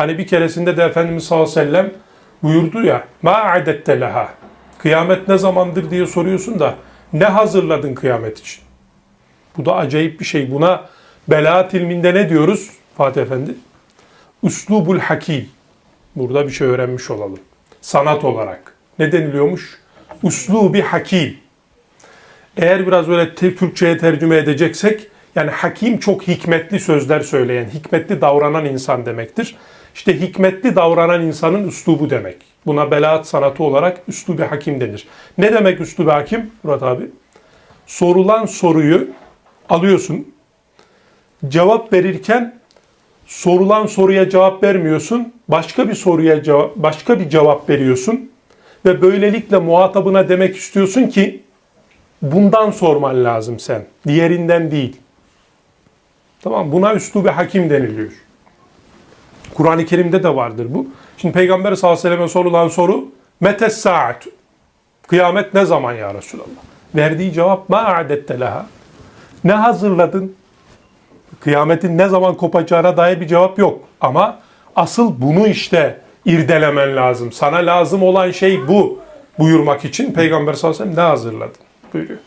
Hani bir keresinde de Efendimiz sallallahu aleyhi ve sellem buyurdu ya ma adette leha. Kıyamet ne zamandır diye soruyorsun da ne hazırladın kıyamet için? Bu da acayip bir şey. Buna belaat ilminde ne diyoruz Fatih Efendi? Üslubul hakim. Burada bir şey öğrenmiş olalım. Sanat olarak. Ne deniliyormuş? Üslubi hakim. Eğer biraz böyle Türkçe'ye tercüme edeceksek yani hakim çok hikmetli sözler söyleyen, hikmetli davranan insan demektir. İşte hikmetli davranan insanın üslubu demek. Buna belaat sanatı olarak üslubi hakim denir. Ne demek üslubi hakim Murat abi? Sorulan soruyu alıyorsun. Cevap verirken sorulan soruya cevap vermiyorsun. Başka bir soruya cevap, başka bir cevap veriyorsun ve böylelikle muhatabına demek istiyorsun ki bundan sorman lazım sen. Diğerinden değil. Tamam buna üslubi hakim deniliyor. Kur'an-ı Kerim'de de vardır bu. Şimdi Peygamber sallallahu aleyhi ve selleme sorulan soru Metes saat. Kıyamet ne zaman ya Resulallah? Verdiği cevap ma a'dette leha. Ne hazırladın? Kıyametin ne zaman kopacağına dair bir cevap yok. Ama asıl bunu işte irdelemen lazım. Sana lazım olan şey bu buyurmak için Peygamber sallallahu aleyhi ve sellem ne hazırladın? Buyuruyor.